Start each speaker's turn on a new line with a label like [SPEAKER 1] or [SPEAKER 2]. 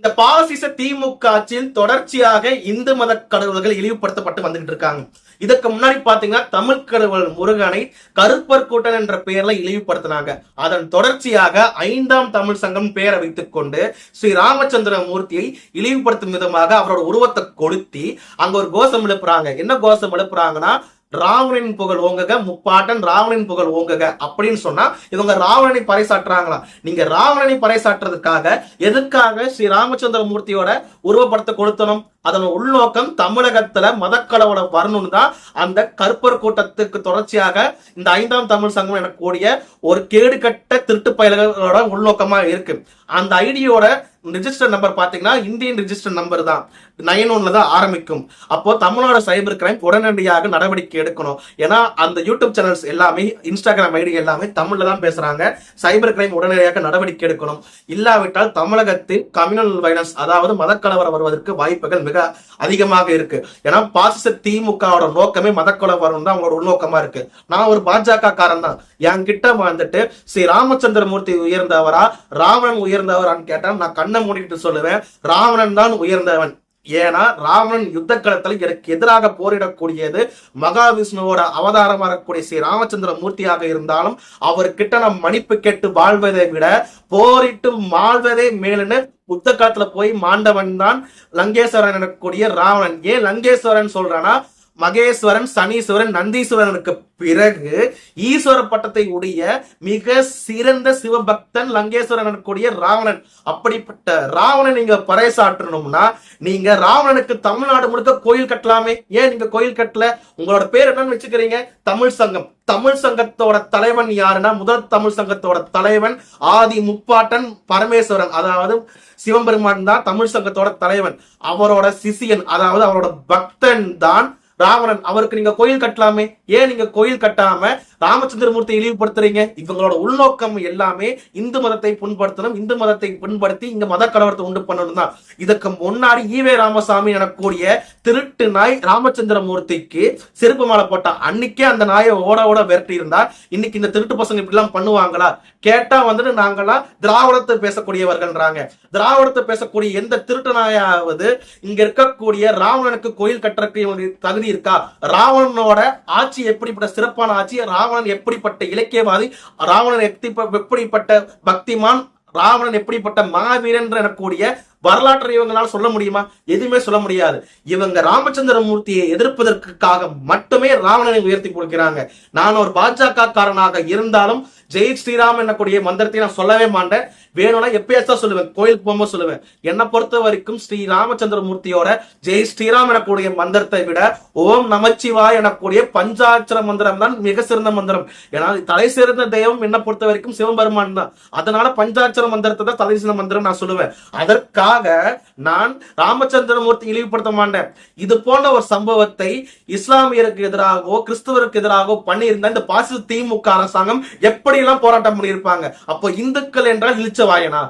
[SPEAKER 1] இந்த பாசிச திமுக ஆட்சியில் தொடர்ச்சியாக இந்து மத கடவுள்கள் இழிவுபடுத்தப்பட்டு வந்துகிட்டு இருக்காங்க. இதுக்கு முன்னாடி பாத்தீங்கன்னா தமிழ் கடவுள் முருகனை கருப்பர் கூட்டன் என்ற பெயர்ல இழிவுபடுத்தினாங்க. அதன் தொடர்ச்சியாக ஐந்தாம் தமிழ் சங்கம் பெயரை வைத்துக் கொண்டு ஸ்ரீ ராமச்சந்திர மூர்த்தியை இழிவுபடுத்தும் விதமாக அவரோட உருவத்தை கொளுத்தி அங்க ஒரு கோஷம் எழுப்புறாங்க. என்ன கோஷம் எழுப்புறாங்கன்னா ராவணனின் புகழ் ஓங்குக முப்பாட்டன் ராவணனின் புகழ் ஓங்குக அப்படின்னு சொன்னா இவங்க ராவணனை பறைசாற்றுறாங்களா? நீங்க ராவணனை பறைசாற்றுறதுக்காக எதுக்காக ஸ்ரீ ராமச்சந்திர மூர்த்தியோட உருவப்படத்தை கொடுத்தனும் அதன் உள்நோக்கம் தமிழகத்துல மதக்கலவட வரணும்னு தான் அந்த கருப்பர் கூட்டத்துக்கு தொடர்ச்சியாக இந்த ஐந்தாம் தமிழ் சங்கம் எனக்கூடிய ஒரு கேடுகட்ட திருட்டு பயல்களோட உள்நோக்கமா இருக்கு. அந்த ஐடியோட ரிஜிஸ்டர் நம்பர் பாத்தீங்கன்னா இந்தியன் ரிஜிஸ்டர் நம்பர் தான். நயன் ஒன்ல தான் ஆரம்பிக்கும். அப்போ தமிழ்நாடு சைபர் கிரைம் உடனடியாக நடவடிக்கை எடுக்கணும். ஏன்னா அந்த யூடியூப் சேனல்ஸ் எல்லாமே இன்ஸ்டாகிராம் ஐடி எல்லாமே தமிழ்ல தான் பேசுறாங்க. சைபர் கிரைம் உடனடியாக நடவடிக்கை எடுக்கணும். இல்லாவிட்டால் தமிழகத்தில் கம்யூனல் வைலன்ஸ் அதாவது மதக்கலவரம் வருவதற்கு வாய்ப்புகள் மிக அதிகமாக இருக்கு. ஏன்னா பாசிச திமுகவோட நோக்கமே மதக்கொலை வரும் தான் அவங்களோட உள்நோக்கமா இருக்கு. நான் ஒரு பாஜக காரன் தான் என் கிட்ட வந்துட்டு ஸ்ரீ ராமச்சந்திர மூர்த்தி உயர்ந்தவரா ராவணன் உயர்ந்தவரான்னு கேட்டா நான் கண்ணை மூடிட்டு சொல்லுவேன் ராவணன் தான் உயர்ந்தவன். ஏன்னா ராவணன் யுத்த களத்தில் எனக்கு எதிராக போரிடக்கூடியது மகாவிஷ்ணுவோட அவதாரமாக இருக்கக்கூடிய ஸ்ரீ ராமச்சந்திர மூர்த்தியாக இருந்தாலும் அவர்கிட்ட நம் மன்னிப்பு கேட்டு வாழ்வதை விட போரிட்டு வாழ்வதே மேலுன்னு புத்த காலத்துல போய் மாண்டவன் தான் லங்கேஸ்வரன் எனக்கூடிய ராவணன். ஏன் லங்கேஸ்வரன் சொல்றானா மகேஸ்வரன் சனீஸ்வரன் நந்தீஸ்வரனுக்கு பிறகு ஈஸ்வர பட்டத்தை உடைய மிக சிறந்த சிவபக்தன் லங்கேஸ்வரனுக்குடைய ராவணன். அப்படிப்பட்ட ராவணன் நீங்க பறைசாற்றணும்னா நீங்க ராவணனுக்கு தமிழ்நாடு முழுக்க கோயில் கட்டலாமே. ஏன் நீங்க கோயில் கட்டல? உங்களோட பேர் என்னன்னு வச்சுக்கிறீங்க. தமிழ் சங்கம். தமிழ் சங்கத்தோட தலைவன் யாருன்னா முதல் தமிழ் சங்கத்தோட தலைவன் ஆதி முப்பாட்டன் பரமேஸ்வரன். அதாவது சிவபெருமான் தான் தமிழ் சங்கத்தோட தலைவன். அவரோட சிசியன் அதாவது அவரோட பக்தன் தான் ராவணன் அவருக்கு நீங்க கோயில் கட்டலாமே? ஏன் நீங்க கோயில் கட்டாம ராமச்சந்திரமூர்த்தி இழிவுபடுத்துறீங்க? இவங்களோட உள்நோக்கம் எல்லாமே இந்து மதத்தை புண்படுத்தணும் இந்து மதத்தை புண்படுத்தி இங்க மத கலவரத்தை உண்டு பண்ணணும் தான். இதுக்கு முன்னாடி ஈவே ராமசாமி எனக்கூடிய திருட்டு நாய் ராமச்சந்திரமூர்த்திக்கு செருப்பு மாலை போட்டா அன்னைக்கே அந்த நாயை ஓட ஓட விரட்டி இருந்தா இன்னைக்கு இந்த திருட்டு பசங்க இப்படி எல்லாம் பண்ணுவாங்களா? கேட்டா வந்துட்டு நாங்களாம் திராவிடத்தை பேசக்கூடியவர்கள்ன்றாங்க. திராவிடத்தை பேசக்கூடிய எந்த திருட்டு நாயாவது இங்க இருக்கக்கூடிய ராவணனுக்கு கோயில் கட்டுறதுக்கு தகுதி இருக்கா? ராவணனோட ஆட்சி எப்படிப்பட்ட சிறப்பான ஆட்சி? ராவணன் எப்படிப்பட்ட இலக்கியவாதி ராவணன் எப்படிப்பட்ட பக்திமான் ராவணன் எப்படிப்பட்ட மாவீரன் எனக்கூடிய வரலாற்றை இவங்களால சொல்ல முடியுமா? எதுவுமே சொல்ல முடியாது. இவங்க ராமச்சந்திர மூர்த்தியை எதிர்ப்பதற்காக மட்டுமே ராவணனை உயர்த்தி கொடுக்கிறாங்க. நான் ஒரு பாஜக காரனாக இருந்தாலும் ஜெய் ஸ்ரீராம் என்னக்கூடிய மந்திரத்தை நான் சொல்லவே மாட்டேன். வேணும்னா எப்பயாச்சும் தான் சொல்லுவேன். கோயிலுக்கு போகும்போது சொல்லுவேன். என்னை பொறுத்த வரைக்கும் ஸ்ரீ ராமச்சந்திரமூர்த்தியோட ஜெய் ஸ்ரீராம் எனக்கூடிய மந்திரத்தை விட ஓம் நமச்சிவாய் எனக்கூடிய பஞ்சாட்சர மந்திரம் தான் மிக சிறந்த மந்திரம். ஏன்னா தலை சிறந்த தெய்வம் என்னை பொறுத்த வரைக்கும் சிவபெருமான் தான். அதனால பஞ்சாட்சர மந்திரத்தை தான் தலை சிறந்த மந்திரம் நான் சொல்லுவேன். அதற்காக நான் ராமச்சந்திரமூர்த்தி இழிவுபடுத்த மாட்டேன். இது போன்ற ஒரு சம்பவத்தை இஸ்லாமியருக்கு எதிராகவோ கிறிஸ்துவருக்கு எதிராகவோ பண்ணியிருந்த இந்த பாசிச திமுக அரசாங்கம் எப்படி எல்லாம் போராட்டம் பண்ணியிருப்பாங்க. அப்போ இந்துக்கள் என்றால் இழிச்ச வாயனா